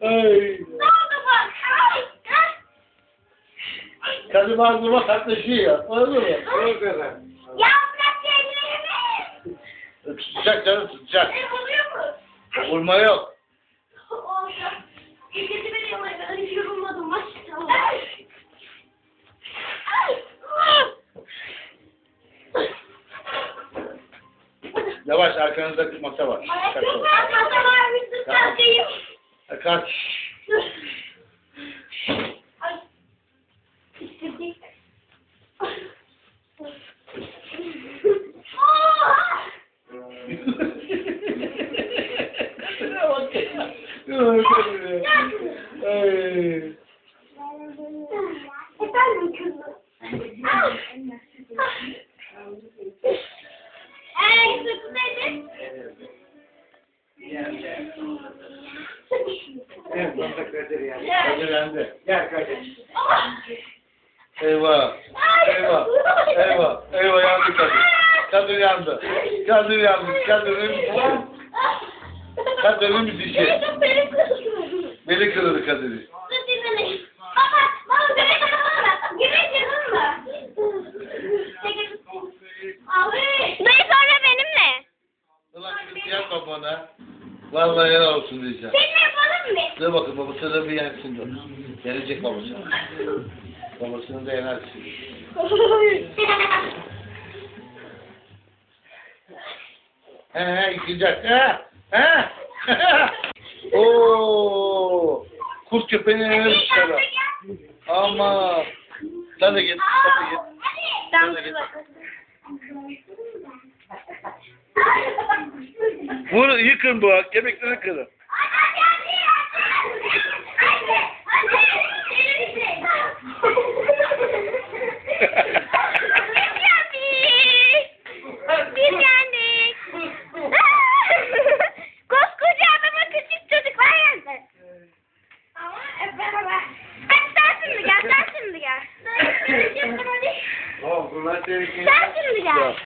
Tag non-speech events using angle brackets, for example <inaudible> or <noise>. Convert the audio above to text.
Ne oldu bak? Ay. Kadın ağzıma katlaşıyor. Oldu mu? O kadar. Ya bırak ellerimi. Tutacak canım tutacak. Ne oluyor mu? Vurma yok. Oldu. Yavaş arkanızda masa var. Lütfen masa var mısın? Kalkayım. Kaç. Efendim kızım. Evet, bana Kadir ya. Kadirlendi. Gel Kadir. Eyvah. Eyvah. Eyvah. Eyvah yandı Kadir. Kadir yandı. Kadir yandı. Kadir'in dişi. Kadir'in bir dişi. Beli kırıldı Kadir'i. Dayı sonra benimle. Ulan şimdi yapma bana. Vallahi helal olsun diyeceğim. Seninle Dur bakın babası da bir yensin dur. Gelecek babası. Babasını da yenersin. He he yıkayacak. He he. <laughs> Oo. Kurt köpeğini yener sana. Ama. Sen de git. Sen de git. Tamam. Vur yıkın bu yemekleri kırın. Şimdi gel, sen şimdi gel. Oh, bunlar tehlikeli. Sen şimdi gel.